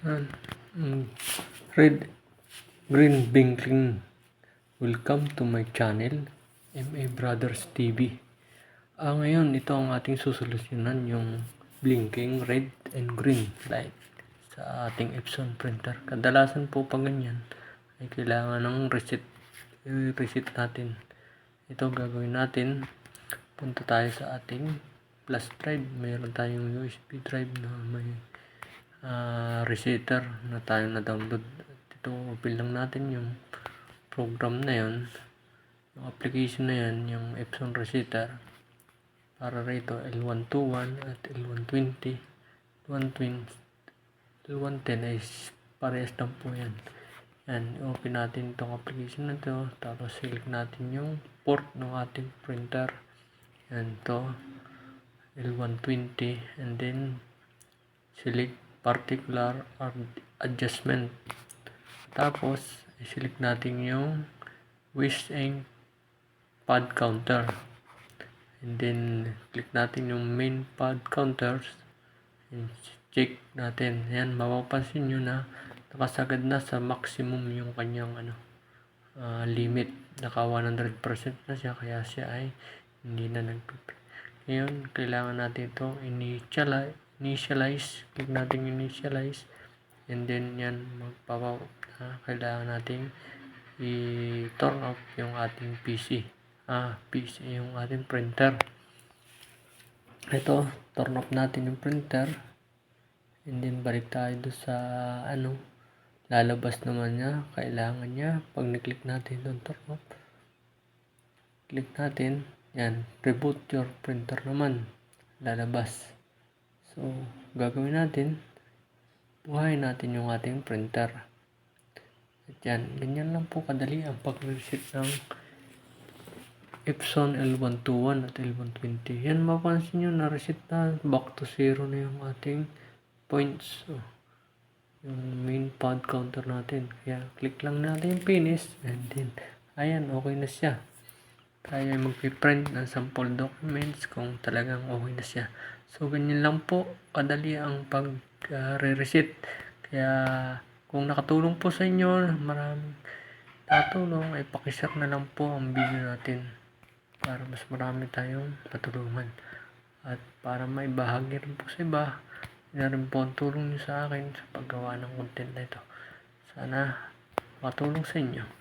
Yan. Mm. Red, green blinking. Welcome to my channel, MA Brothers TV. Ah, ngayon, ito ang ating susolusyonan, yung blinking red and green light sa ating Epson printer. Kadalasan po pag ganyan, ay kailangan ng reset. I-reset natin. Ito gagawin natin. Punta tayo sa ating flash drive. Mayroon tayong USB drive na may ah, resetter na tayo na download. Ito, open lang natin yung program na yon yung application na yan, yung Epson resetter para rito L121 at L120 L120 L110 ay parehas lang po yan. Yan, open natin itong application na to. Tapos select natin yung port ng ating printer. Yan to L120 and then select particular ad- adjustment. Tapos i-select natin yung wish ink pad counter. And then click natin yung main pad counters. And check natin. Yan mapapansin nyo na nakasagad na sa maximum yung kanyang ano ah, limit. Naka 100% na siya kaya siya ay hindi na nag ngayon kailangan natin ito initialize initialize. Click natin initialize. And then yan magpapa ah, kailangan nating i-turn off yung ating PC ah PC yung ating printer. Ito turn off natin yung printer. And then balik tayo doon sa ano lalabas naman niya kailangan niya. Pag ni-click natin doon turn off. Click natin yan reboot your printer naman. Lalabas so gagawin natin buhayin natin yung ating printer. At yan ganyan lang po kadali ang pag-reset ng Epson L121 at L120 yan mapansin nyo na reset na back to zero na yung ating points. Oh, yung main pad counter natin. Kaya click lang natin yung finish and then ayan okay na siya. Tayo ay magpiprint ng sample documents kung talagang okay na siya so ganyan lang po. Kadali ang pag uh, kaya kung nakatulong po sa inyo maraming natulong ay pakishare na lang po ang video natin para mas marami tayong matulungan. At para may bahagi rin po sa iba na rin po ang tulong nyo sa akin sa paggawa ng content na ito. Sana makatulong sa inyo